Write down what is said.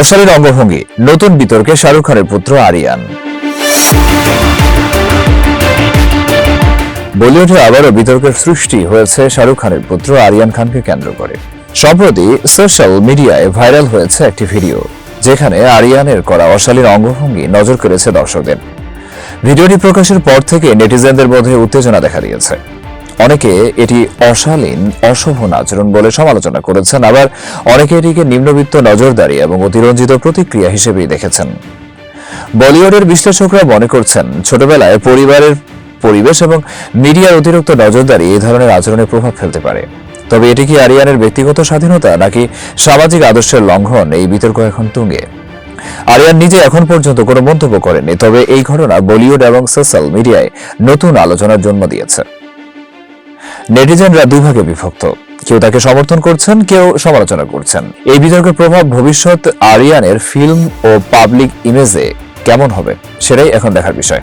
অশালীন অঙ্গভঙ্গি, নতুন বিতর্কে শাহরুখ খানের পুত্র আরিয়ান। বলিউডে আবারও বিতর্কের সৃষ্টি হয়েছে শাহরুখ খানের পুত্র আরিয়ান খানকে কেন্দ্র করে। সম্প্রতি সোশ্যাল মিডিয়ায় ভাইরাল হয়েছে একটি ভিডিও, যেখানে আরিয়ানের করা অশালীন অঙ্গভঙ্গি নজর কেড়েছে দর্শকদের। ভিডিওটি প্রকাশের পর থেকে নেটিজেনদের মধ্যে উত্তেজনা দেখা দিয়েছে। অনেকে এটি অশালীন অশোভন আচরণ বলে সমালোচনা করেছেন। আবার অনেকে এটিকে নিম্নবিত্ত নজরদারি এবং অতিরঞ্জিত প্রতিক্রিয়া হিসেবেই দেখেছেন। বলিউডের বিশ্লেষকরা মনে করছেন, ছোটবেলায় পরিবারের পরিবেশ এবং মিডিয়ার অতিরিক্ত নজরদারি এই ধরনের আচরণে প্রভাব ফেলতে পারে। তবে এটি কি আরিয়ানের ব্যক্তিগত স্বাধীনতা নাকি সামাজিক আদর্শের লঙ্ঘন? এই বিতর্ক এখন তুঙ্গে। আরিয়ান নিজে এখন পর্যন্ত কোনো মন্তব্য করেননি, তবে এই ঘটনা বলিউড এবং সোশ্যাল মিডিয়ায় নতুন আলোচনার জন্ম দিয়েছে। নেটিজেনরা দুই ভাগে বিভক্ত। কেউ তাকে সমর্থন করছেন, কেউ সমালোচনা করছেন। এই বিতর্কের প্রভাব ভবিষ্যৎ আরিয়ানের ফিল্ম ও পাবলিক ইমেজে কেমন হবে, সেটাই এখন দেখার বিষয়।